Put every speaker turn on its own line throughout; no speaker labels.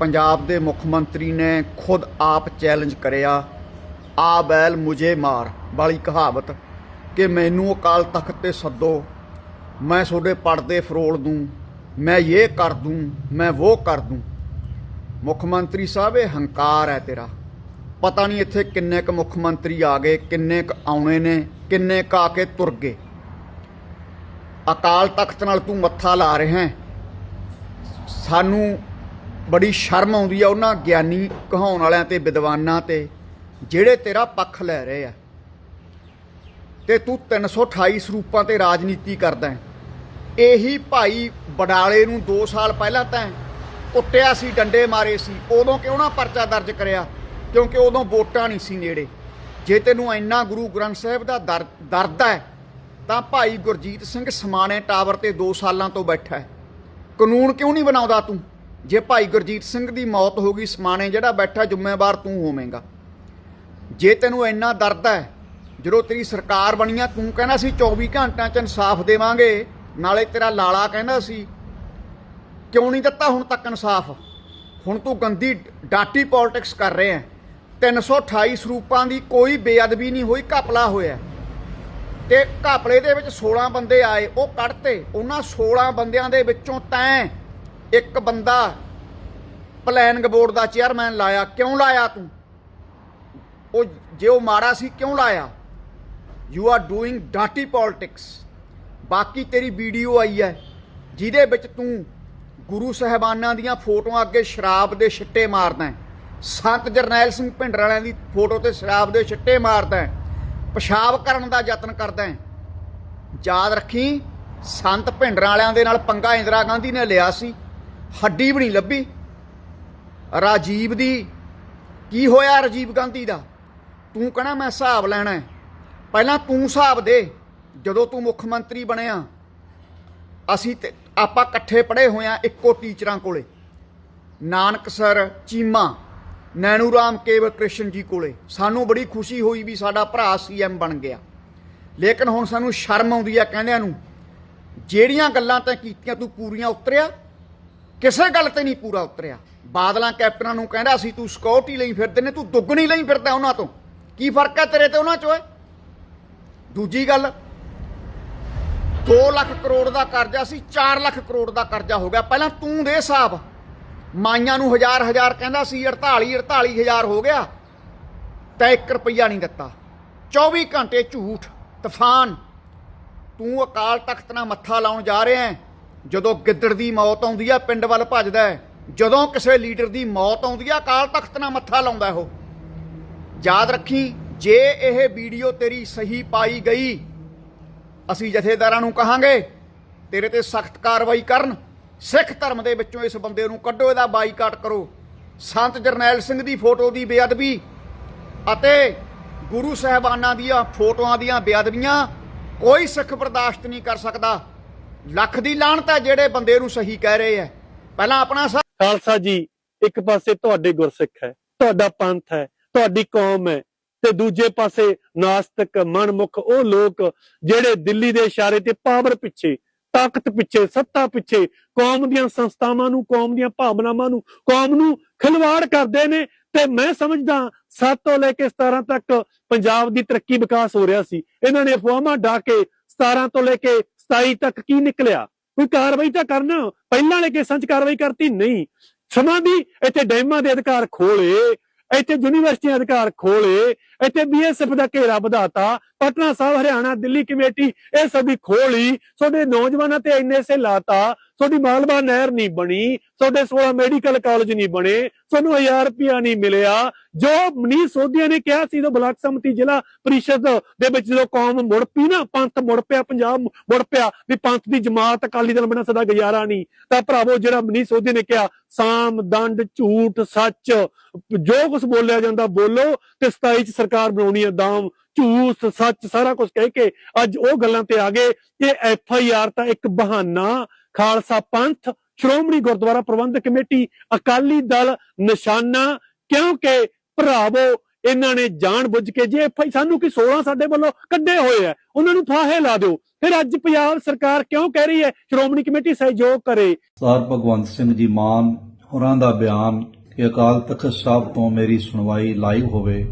ਪੰਜਾਬ ਦੇ ਮੁੱਖ ਮੰਤਰੀ ਨੇ ਖੁਦ ਆਪ ਚੈਲੰਜ ਕਰਿਆ, ਆ ਬੈਲ ਮੁਝੇ ਮਾਰ। ਵਾਲੀ ਕਹਾਵਤ, ਕਿ ਮੈਨੂੰ ਅਕਾਲ ਤਖਤ ਤੇ ਸੱਦੋ। ਮੈਂ ਤੁਹਾਡੇ ਪਰਦੇ ਫਰੋਲ ਦੂੰ, ਮੈਂ ਇਹ ਕਰ ਦੂੰ, ਮੈਂ ਉਹ ਕਰ ਦੂੰ। ਮੁੱਖ ਮੰਤਰੀ ਸਾਹਿਬ, ਇਹ ਹੰਕਾਰ ਹੈ ਤੇਰਾ। ਪਤਾ ਨਹੀਂ ਇੱਥੇ ਕਿੰਨੇ ਕੁ ਮੁੱਖ ਮੰਤਰੀ ਆ ਗਏ, ਕਿੰਨੇ ਕੁ ਆਉਣੇ ਨੇ, ਕਿੰਨੇ ਕੁ ਆ ਕੇ ਤੁਰ ਗਏ। ਅਕਾਲ ਤਖਤ ਨਾਲ ਤੂੰ ਮੱਥਾ ਲਾ ਰਿਹਾ ਹੈ। ਸਾਨੂੰ ਬੜੀ ਸ਼ਰਮ ਆਉਂਦੀ ਆ ਉਹਨਾਂ ਗਿਆਨੀ ਕਹਾਉਣ ਵਾਲਿਆਂ ਤੇ, ਵਿਦਵਾਨਾਂ ਤੇ, ਜਿਹੜੇ ਤੇਰਾ ਪੱਖ ਲੈ ਰਹੇ ਆ। ਤੇ ਤੂੰ 328 ਸਰੂਪਾਂ ਤੇ ਰਾਜਨੀਤੀ ਕਰਦਾ ਇਹੀ ਭਾਈ ਬਡਾਲੇ ਨੂੰ 2 ਸਾਲ ਪਹਿਲਾਂ ਤਾਂ ਕੁੱਟਿਆ ਸੀ, ਡੰਡੇ ਮਾਰੇ ਸੀ। ਉਦੋਂ ਕਿਉਂ ਨਾ ਪਰਚਾ ਦਰਜ ਕਰਿਆ? ਕਿਉਂਕਿ ਉਦੋਂ ਵੋਟਾਂ ਨਹੀਂ ਸੀ ਨੇੜੇ। ਜੇ ਤੈਨੂੰ ਇੰਨਾ ਗੁਰੂ ਗ੍ਰੰਥ ਸਾਹਿਬ ਦਾ ਦਰ- ਦਰਦ ਹੈ, ਤਾਂ ਭਾਈ ਗੁਰਜੀਤ ਸਿੰਘ ਸਮਾਣੇ ਟਾਵਰ ਤੇ 2 ਸਾਲਾਂ ਤੋਂ ਬੈਠਾ ਹੈ। ਕਾਨੂੰਨ ਕਿਉਂ ਨਹੀਂ ਬਣਾਉਂਦਾ ਤੂੰ? ਜੇ ਭਾਈ ਗੁਰਜੀਤ ਸਿੰਘ ਦੀ ਮੌਤ ਹੋ ਗਈ, ਸਮਾਣੇ ਜਿਹੜਾ ਬੈਠਾ, ਜ਼ਿੰਮੇਵਾਰ ਤੂੰ ਹੋਵੇਂਗਾ। ਜੇ ਤੈਨੂੰ ਇੰਨਾ ਦਰਦ ਹੈ, ਜਦੋਂ ਤੇਰੀ ਸਰਕਾਰ ਬਣੀ ਆ, ਤੂੰ ਕਹਿੰਦਾ ਸੀ 24 ਘੰਟਿਆਂ ਚ ਇਨਸਾਫ ਦੇਵਾਂਗੇ, ਨਾਲੇ ਤੇਰਾ ਲਾਲਾ ਕਹਿੰਦਾ ਸੀ, ਕਿਉਂ ਨਹੀਂ ਦਿੱਤਾ ਹੁਣ ਤੱਕ ਇਨਸਾਫ? ਹੁਣ ਤੂੰ ਗੰਦੀ ਡਾਟੀ ਪੋਲਿਟਿਕਸ ਕਰ ਰਿਹਾ ਹੈ। 328 ਸਰੂਪਾਂ ਦੀ ਕੋਈ ਬੇਅਦਬੀ ਨਹੀਂ ਹੋਈ, ਘਪਲਾ ਹੋਇਆ ਤੇ ਘਪਲੇ ਦੇ ਵਿੱਚ 16 ਬੰਦੇ ਆਏ, ਉਹ ਕੱਢਤੇ, ਉਹਨਾਂ 16 ਬੰਦਿਆਂ ਦੇ ਵਿੱਚੋਂ ਤੈਂ ਇੱਕ ਬੰਦਾ ਪਲੈਨਿੰਗ ਬੋਰਡ ਦਾ ਚੇਅਰਮੈਨ ਲਾਇਆ, ਕਿਉਂ ਲਾਇਆ ਤੂੰ? ਉਹ ਜੇ ਉਹ ਮਾੜਾ ਸੀ, ਕਿਉਂ ਲਾਇਆ? ਯੂ ਆਰ ਡੂਇੰਗ ਡਾਟੀ ਪੋਲਿਟਿਕਸ ਬਾਕੀ ਤੇਰੀ ਵੀਡੀਓ ਆਈ ਹੈ, ਜਿਹਦੇ ਵਿੱਚ ਤੂੰ ਗੁਰੂ ਸਾਹਿਬਾਨਾਂ ਦੀਆਂ ਫੋਟੋਆਂ ਅੱਗੇ ਸ਼ਰਾਬ ਦੇ ਛਿੱਟੇ ਮਾਰਦਾ ਸੰਤ ਜਰਨੈਲ ਸਿੰਘ ਭਿੰਡਰ ਵਾਲਿਆਂ ਦੀ ਫੋਟੋ ਤੇ ਸ਼ਰਾਬ ਦੇ ਛਿੱਟੇ ਮਾਰਦਾ ਹੈ। ਪਿਸ਼ਾਬ ਕਰਨ ਦਾ ਯਤਨ ਕਰਦਾ ਯਾਦ ਰੱਖੀ, ਸੰਤ ਭਿੰਡਰ ਵਾਲਿਆਂ ਦੇ ਨਾਲ ਪੰਗਾ ਇੰਦਰਾ ਗਾਂਧੀ ਨੇ ਲਿਆ ਸੀ। ਹੱਡੀ ਵੀ ਨਹੀਂ ਲੱਭੀ। ਰਾਜੀਵ ਦੀ ਕੀ ਹੋਇਆ ਰਾਜੀਵ ਗਾਂਧੀ ਦਾ? ਤੂੰ ਕਹਣਾ ਮੈਂ ਹਿਸਾਬ ਲੈਣਾ ਹੈ। ਪਹਿਲਾਂ ਤੂੰ ਹਿਸਾਬ ਦੇ, ਜਦੋਂ ਤੂੰ ਮੁੱਖ ਮੰਤਰੀ ਬਣਿਆ। ਅਸੀਂ ਤੇ ਆਪਾਂ ਇਕੱਠੇ ਪੜ੍ਹੇ ਹੋਏ ਆ ਇੱਕੋ ਟੀਚਰਾਂ ਕੋਲੇ। ਨਾਨਕ ਸਰ, ਚੀਮਾ ਨੈਣੂ ਰਾਮ ਕੇਵਲ ਕ੍ਰਿਸ਼ਨ ਜੀ ਕੋਲੇ। ਸਾਨੂੰ ਬੜੀ ਖੁਸ਼ੀ ਹੋਈ ਵੀ ਸਾਡਾ ਭਰਾ ਸੀਐਮ ਬਣ ਗਿਆ। ਲੇਕਿਨ ਹੁਣ ਸਾਨੂੰ ਸ਼ਰਮ ਆਉਂਦੀ ਆ ਕਹਿੰਦਿਆਂ ਨੂੰ, ਜਿਹੜੀਆਂ ਗੱਲਾਂ ਤੈਂ ਕੀਤੀਆਂ ਤੂੰ ਪੂਰੀਆਂ ਉਤਰਿਆ ਕਿਸੇ ਗੱਲ ਤੇ ਨਹੀਂ ਪੂਰਾ ਉਤਰਿਆ। ਬਾਦਲਾਂ ਕੈਪਟਨਾਂ ਨੂੰ ਕਹਿੰਦਾ ਸੀ, ਤੂੰ ਸਿਕਿਉਰਿਟੀ ਲਈ ਫਿਰਦੇ ਨੇ, ਤੂੰ ਦੁੱਗਣੀ ਲਈ ਫਿਰਦਾ ਉਹਨਾਂ ਤੋਂ। ਕੀ ਫ਼ਰਕ ਹੈ ਤੇਰੇ ਤੇ ਉਹਨਾਂ ਚ ਓਏ ਦੂਜੀ ਗੱਲ 2 ਲੱਖ ਕਰੋੜ ਦਾ ਕਰਜ਼ਾ ਸੀ 4 ਲੱਖ ਕਰੋੜ ਦਾ ਕਰਜ਼ਾ ਹੋ ਗਿਆ। ਪਹਿਲਾਂ ਤੂੰ ਦੇ ਹਿਸਾਬ। ਮਾਈਆਂ ਨੂੰ ਹਜ਼ਾਰ ਹਜ਼ਾਰ ਕਹਿੰਦਾ ਸੀ 48 48 ਹਜ਼ਾਰ ਹੋ ਗਿਆ। ਤਾਂ 1 ਰੁਪਈਆ ਨਹੀਂ ਦਿੱਤਾ। 24 ਘੰਟੇ ਝੂਠ, ਤੂਫਾਨ। ਤੂੰ ਅਕਾਲ ਤਖਤ ਨਾਲ ਮੱਥਾ ਲਾਉਣ ਜਾ ਰਿਹਾ ਹੈ। ਜਦੋਂ ਗਿੱਦੜ ਦੀ ਮੌਤ ਆਉਂਦੀ ਆ, ਪਿੰਡ ਵੱਲ ਭੱਜਦਾ ਹੈ। ਜਦੋਂ ਕਿਸੇ ਲੀਡਰ ਦੀ ਮੌਤ ਆਉਂਦੀ ਆ ਕਾਲ ਤਖਤ ਨਾਲ ਮੱਥਾ ਲਾਉਂਦਾ ਉਹ। ਯਾਦ ਰੱਖੀ, ਜੇ ਇਹ ਵੀਡੀਓ ਤੇਰੀ ਸਹੀ ਪਾਈ ਗਈ, ਅਸੀਂ ਜਥੇਦਾਰਾਂ ਨੂੰ ਕਹਾਂਗੇ, ਤੇਰੇ ਤੇ ਸਖਤ ਕਾਰਵਾਈ ਕਰਨ। ਸਿੱਖ ਧਰਮ ਦੇ ਵਿੱਚੋਂ ਇਸ ਬੰਦੇ ਨੂੰ ਕੱਢੋ, ਇਹਦਾ ਬਾਈਕਾਟ ਕਰੋ। ਸੰਤ ਜਰਨੈਲ ਸਿੰਘ ਦੀ ਫੋਟੋ ਦੀ ਬੇਅਦਬੀ ਅਤੇ ਗੁਰੂ ਸਾਹਿਬਾਨਾਂ ਦੀਆਂ ਫੋਟੋਆਂ ਦੀਆਂ ਬੇਅਦਬੀਆਂ ਕੋਈ ਸਿੱਖ ਬਰਦਾਸ਼ਤ ਨਹੀਂ ਕਰ ਸਕਦਾ। ਲੱਖ ਦੀ ਲਾਹਨਤ ਹੈ ਜਿਹੜੇ ਬੰਦੇ ਨੂੰ ਸਹੀ ਕਹਿ ਰਹੇ ਹੈ। ਪਹਿਲਾਂ ਆਪਣਾ
ਖਾਲਸਾ ਜੀ, ਇੱਕ ਪਾਸੇ ਤੁਹਾਡੇ ਗੁਰਸਿੱਖ ਹੈ, ਤੁਹਾਡਾ ਪੰਥ ਹੈ, ਤੁਹਾਡੀ ਕੌਮ ਹੈ, ਤੇ ਦੂਜੇ ਪਾਸੇ ਨਾਸਤਿਕ, ਮਨਮੁਖ ਉਹ ਲੋਕ ਜਿਹੜੇ ਦਿੱਲੀ ਦੇ ਇਸ਼ਾਰੇ ਤੇ ਪਾਵਰ ਪਿੱਛੇ, ਤਾਕਤ ਪਿੱਛੇ, ਸੱਤਾ ਪਿੱਛੇ, ਕੌਮ ਦੀਆਂ ਸੰਸਥਾਵਾਂ ਨੂੰ, ਕੌਮ ਦੀਆਂ ਭਾਵਨਾਵਾਂ ਨੂੰ, ਕੌਮ ਨੂੰ ਖਿਲਵਾੜ ਕਰਦੇ ਨੇ। ਤੇ ਮੈਂ ਸਮਝਦਾ 7 ਤੋਂ ਲੈ ਕੇ 17 ਤੱਕ ਪੰਜਾਬ ਦੀ ਤਰੱਕੀ ਵਿਕਾਸ ਹੋ ਰਿਹਾ ਸੀ। ਇਹਨਾਂ ਨੇ ਅਫਵਾਹਾਂ ਡਾ ਕੇ 17 ਤੋਂ ਲੈ ਕੇ 27 ਤੱਕ ਕੀ ਨਿਕਲਿਆ? ਕੋਈ ਕਾਰਵਾਈ ਤਾਂ ਕਰਨਾ? ਪਹਿਲਾਂ ਵਾਲੇ ਕੇਸਾਂ 'ਚ ਕਾਰਵਾਈ ਕਰਤੀ? ਨਹੀਂ। ਸਮਾਂ ਦੀ ਇੱਥੇ ਡੈਮਾਂ ਦੇ ਅਧਿਕਾਰ ਖੋਲੇ, ਇੱਥੇ ਯੂਨੀਵਰਸਿਟੀਆਂ ਅਧਿਕਾਰ ਖੋਲੇ, ਇੱਥੇ ਬੀਐਸਐਫ ਦਾ ਘੇਰਾ ਵਧਾਤਾ, ਪਟਨਾ ਸਾਹਿਬ, ਹਰਿਆਣਾ, ਦਿੱਲੀ ਕਮੇਟੀ, ਇਹ ਸਭੀ ਖੋਲੀ। ਤੁਹਾਡੇ ਨੌਜਵਾਨਾਂ ਤੇ ਇੰਨੇ ਸੇ ਲਾਤਾ ਤੁਹਾਡੀ ਮਾਲਵਾ ਨਹਿਰ ਨਹੀਂ ਬਣੀ ਤੁਹਾਡੇ 16 ਮੈਡੀਕਲ ਕਾਲਜ ਨਹੀਂ ਬਣੇ ਤੁਹਾਨੂੰ 1000 ਰੁਪਿਆ ਨਹੀਂ ਮਿਲਿਆ। ਜੋ ਮਨੀਸ਼ ਸੋਧੀਆ ਨੇ ਕਿਹਾ ਸੀ ਜਦੋਂ ਬਲਾਕ ਸੰਮਤੀ ਜ਼ਿਲ੍ਹਾ ਪ੍ਰੀਸ਼ਦ ਦੇ ਵਿੱਚ ਜਦੋਂ ਕੌਮ ਮੁੜ ਪਈ ਨਾ, ਪੰਥ ਮੁੜ ਪਿਆ, ਪੰਜਾਬ ਮੁੜ ਪਿਆ, ਵੀ ਪੰਥ ਦੀ ਜਮਾਤ ਅਕਾਲੀ ਦਲ ਬਣਾ ਸਦਾ ਗੁਜ਼ਾਰਾ ਨਹੀਂ। ਤਾਂ ਭਰਾਵੋ, ਜਿਹੜਾ ਮਨੀਸ਼ ਸੋਧੀ ਨੇ ਕਿਹਾ, ਸਾਮ, ਦੰਡ, ਝੂਠ, ਸੱਚ, ਜੋ ਕੁਝ ਬੋਲਿਆ ਜਾਂਦਾ ਬੋਲੋ, ਤੇ 27 ਚ ਸਰਕਾਰ ਬਣਾਉਣੀ ਹੈ ਦਾਮ, ਝੂਠ, ਸੱਚ, ਸਾਰਾ ਕੁਝ ਕਹਿ ਕੇ ਅੱਜ ਉਹ ਗੱਲਾਂ ਤੇ ਆ ਗਏ। ਇਹ ਐਫ ਆਈ ਆਰ ਤਾਂ ਇੱਕ ਬਹਾਨਾ। ਖਾਲਸਾ ਪੰਥ ਸ਼੍ਰੋਮਣੀ ਗੁਰਦੁਆਰਾ ਪ੍ਰਬੰਧਕ ਕਮੇਟੀ, ਅਕਾਲੀ ਦਲ, ਨਿਸ਼ਾਨਾ, ਕਿਉਂਕਿ ਭਰਾਵੋ, ਇਹਨਾਂ ਨੇ ਜਾਣ ਬੁੱਝ ਕੇ ਜੇ ਐਫ ਸਾਨੂੰ ਕਿ 16 ਸਾਡੇ ਵੱਲੋਂ ਕੱਢੇ ਹੋਏ ਆ, ਉਹਨਾਂ ਨੂੰ ਫਾਹੇ ਲਾ ਦਿਓ। ਫਿਰ ਅੱਜ ਪੰਜਾਬ ਸਰਕਾਰ ਕਿਉਂ ਕਹਿ ਰਹੀ ਹੈ? ਸ਼੍ਰੋਮਣੀ ਕਮੇਟੀ ਸਹਿਯੋਗ ਕਰੇ।
ਸਰ ਭਗਵੰਤ ਸਿੰਘ ਜੀ ਮਾਨ, ਹੋਰਾਂ ਦਾ ਬਿਆਨ ਕਿ ਅਕਾਲ ਤਖਤ ਸਾਹਿਬ ਤੋਂ ਮੇਰੀ ਸੁਣਵਾਈ ਲਾਈਵ ਹੋਵੇ,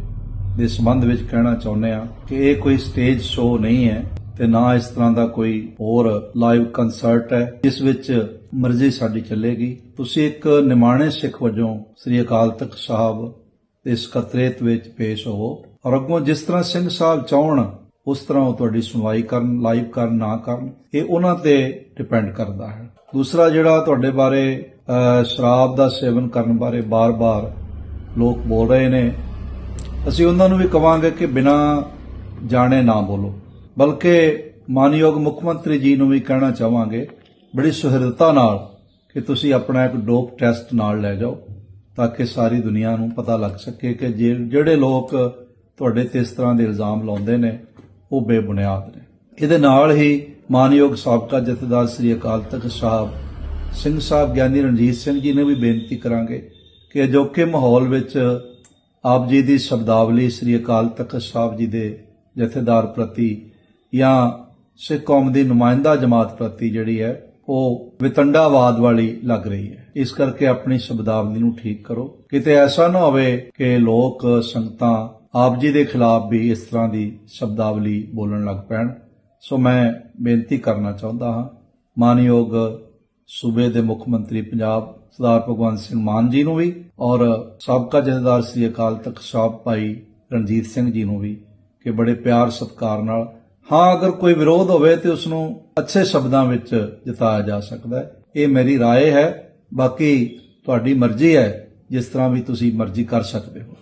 ਦੇ ਸੰਬੰਧ ਵਿੱਚ ਕਹਿਣਾ ਚਾਹੁੰਦੇ ਆ ਕਿ ਇਹ ਕੋਈ ਸਟੇਜ ਸ਼ੋਅ ਨਹੀਂ ਹੈ ਤੇ ਨਾ ਇਸ ਤਰ੍ਹਾਂ ਦਾ ਕੋਈ ਹੋਰ ਲਾਈਵ ਕੰਸਰਟ ਹੈ, ਜਿਸ ਵਿੱਚ ਮਰਜ਼ੀ ਸਾਡੀ ਚੱਲੇਗੀ। ਤੁਸੀਂ ਇੱਕ ਨਿਮਾਣੇ ਸਿੱਖ ਵਜੋਂ ਸ੍ਰੀ ਅਕਾਲ ਤਖਤ ਸਾਹਿਬ ਇਸ ਸਕੱਤਰੇਤ ਵਿੱਚ ਪੇਸ਼ ਹੋਵੋ ਔਰ ਅੱਗੋਂ ਜਿਸ ਤਰ੍ਹਾਂ ਸਿੰਘ ਸਾਹਿਬ ਚਾਹਣ, ਉਸ ਤਰ੍ਹਾਂ ਉਹ ਤੁਹਾਡੀ ਸੁਣਵਾਈ ਕਰਨ, ਲਾਈਵ ਕਰਨ, ਨਾ ਕਰਨ, ਇਹ ਉਹਨਾਂ ਤੇ ਡਿਪੈਂਡ ਕਰਦਾ ਹੈ। ਦੂਸਰਾ ਜਿਹੜਾ ਤੁਹਾਡੇ ਬਾਰੇ ਸ਼ਰਾਬ ਦਾ ਸੇਵਨ ਕਰਨ ਬਾਰੇ ਬਾਰ-ਬਾਰ ਲੋਕ ਬੋਲ ਰਹੇ ਨੇ, ਅਸੀਂ ਉਹਨਾਂ ਨੂੰ ਵੀ ਕਵਾਂਗੇ ਕਿ ਬਿਨਾਂ ਜਾਣੇ ਨਾ ਬੋਲੋ। ਬਲਕਿ ਮਾਨਯੋਗ ਮੁੱਖ ਮੰਤਰੀ ਜੀ ਨੂੰ ਵੀ ਕਹਿਣਾ ਚਾਹਾਂਗੇ ਬੜੀ ਸੁਹਿਰਦਤਾ ਨਾਲ ਕਿ ਤੁਸੀਂ ਆਪਣਾ ਇੱਕ ਡੋਪ ਟੈਸਟ ਨਾਲ ਲੈ ਜਾਓ, ਤਾਂ ਕਿ ਸਾਰੀ ਦੁਨੀਆ ਨੂੰ ਪਤਾ ਲੱਗ ਸਕੇ ਕਿ ਜੇ- ਜਿਹੜੇ ਲੋਕ ਤੁਹਾਡੇ ਤੇ ਇਸ ਤਰ੍ਹਾਂ ਦੇ ਇਲਜ਼ਾਮ ਲਾਉਂਦੇ ਨੇ, ਉਹ ਬੇਬੁਨਿਆਦ ਨੇ। ਇਹਦੇ ਨਾਲ ਹੀ ਮਾਨਯੋਗ ਸਾਬਕਾ ਜਥੇਦਾਰ ਸ੍ਰੀ ਅਕਾਲ ਤਖਤ ਸਾਹਿਬ, ਸਿੰਘ ਸਾਹਿਬ ਗਿਆਨੀ ਰਣਜੀਤ ਸਿੰਘ ਜੀ ਨੇ ਵੀ ਬੇਨਤੀ ਕਰਾਂਗੇ ਕਿ ਅਜੋਕੇ ਮਾਹੌਲ ਵਿੱਚ ਆਪ ਜੀ ਦੀ ਸ਼ਬਦਾਵਲੀ ਸ੍ਰੀ ਅਕਾਲ ਤਖਤ ਸਾਹਿਬ ਜੀ ਦੇ ਜਥੇਦਾਰ ਪ੍ਰਤੀ ਜਾਂ ਸਿੱਖ ਕੌਮ ਦੀ ਨੁਮਾਇੰਦਾ ਜਮਾਤ ਪ੍ਰਤੀ ਜਿਹੜੀ ਹੈ ਉਹ ਵਿਤੰਡਾਵਾਦ ਵਾਲੀ ਲੱਗ ਰਹੀ ਹੈ। ਇਸ ਕਰਕੇ ਆਪਣੀ ਸ਼ਬਦਾਵਲੀ ਨੂੰ ਠੀਕ ਕਰੋ। ਕਿਤੇ ਐਸਾ ਨਾ ਹੋਵੇ ਕਿ ਲੋਕ ਸੰਗਤਾਂ ਆਪ ਜੀ ਦੇ ਖਿਲਾਫ ਵੀ ਇਸ ਤਰ੍ਹਾਂ ਦੀ ਸ਼ਬਦਾਵਲੀ ਬੋਲਣ ਲੱਗ ਪੈਣ। ਸੋ ਮੈਂ ਬੇਨਤੀ ਕਰਨਾ ਚਾਹੁੰਦਾ ਹਾਂ। ਮਾਨਯੋਗ ਸੂਬੇ ਦੇ ਮੁੱਖ ਮੰਤਰੀ ਪੰਜਾਬ ਸਰਦਾਰ ਭਗਵੰਤ ਸਿੰਘ ਮਾਨ ਜੀ ਨੂੰ ਵੀ ਔਰ ਸਾਬਕਾ ਜਥੇਦਾਰ ਸ੍ਰੀ ਅਕਾਲ ਤਖਤ ਸਾਹਿਬ ਭਾਈ ਰਣਜੀਤ ਸਿੰਘ ਜੀ ਨੂੰ ਵੀ ਕਿ ਬੜੇ ਪਿਆਰ ਸਤਿਕਾਰ ਨਾਲ ਹਾਂ ਅਗਰ ਕੋਈ ਵਿਰੋਧ ਹੋਵੇ ਤੇ ਉਸ ਨੂੰ ਅੱਛੇ ਸ਼ਬਦਾਂ ਵਿੱਚ ਜਤਾਇਆ ਜਾ ਸਕਦਾ ਹੈ ਇਹ ਮੇਰੀ رائے ਹੈ ਬਾਕੀ ਤੁਹਾਡੀ ਮਰਜ਼ੀ ਹੈ ਜਿਸ ਤਰ੍ਹਾਂ ਵੀ ਤੁਸੀਂ ਮਰਜ਼ੀ ਕਰ ਸਕਦੇ ਹੋ